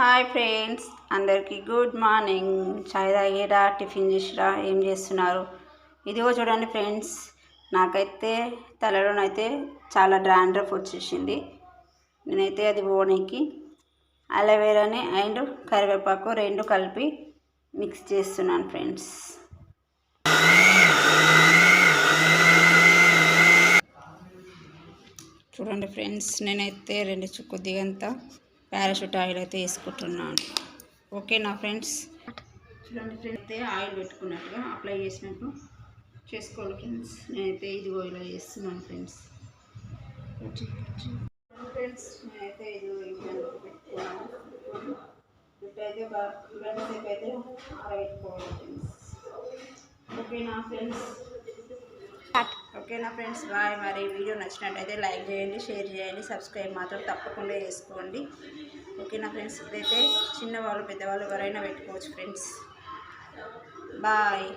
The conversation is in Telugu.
హాయ్ ఫ్రెండ్స్ అందరికీ గుడ్ మార్నింగ్. చాయ్ తాగేరా టిఫిన్ చేసిరా ఏం చేస్తున్నారు? ఇదిగో చూడండి ఫ్రెండ్స్ నాకైతే తలలోనైతే చాలా డ్రాండ్రఫ్ వచ్చేసింది. నేనైతే అది పోనీకి అలవేరాని అండ్ కరివేపాకు రెండు కలిపి మిక్స్ చేస్తున్నాను ఫ్రెండ్స్. చూడండి ఫ్రెండ్స్ నేనైతే రెండు చుక్కు పారాషూట్ ఆయిల్ అయితే వేసుకుంటున్నాను. ఓకేనా ఫ్రెండ్స్? చూడండి ఫ్రెండ్స్ అయితే ఆయిల్ పెట్టుకున్నట్టుగా అప్లై చేసినట్టు చేసుకోవాలి ఫ్రెండ్స్. నేనైతే ఇది ఇలా చేస్తున్నాను ఫ్రెండ్స్. ఫ్రెండ్స్ నేనైతే ఇది పెట్టుకున్నాను. అయితే ఫ్రెండ్స్ గంట సేపు అయితే ఆరబెట్టుకోవాలి ఫ్రెండ్స్. ఓకేనా ఫ్రెండ్స్? ఓకేనా ఫ్రెండ్స్? బాయ్. మరి వీడియో నచ్చినట్టయితే లైక్ చేయండి షేర్ చేయండి సబ్స్క్రైబ్ మాత్రం తప్పకుండా చేసుకోండి. ఓకేనా ఫ్రెండ్స్? ఇదైతే చిన్నవాళ్ళు పెద్దవాళ్ళు ఎవరైనా పెట్టుకోవచ్చు ఫ్రెండ్స్. బాయ్.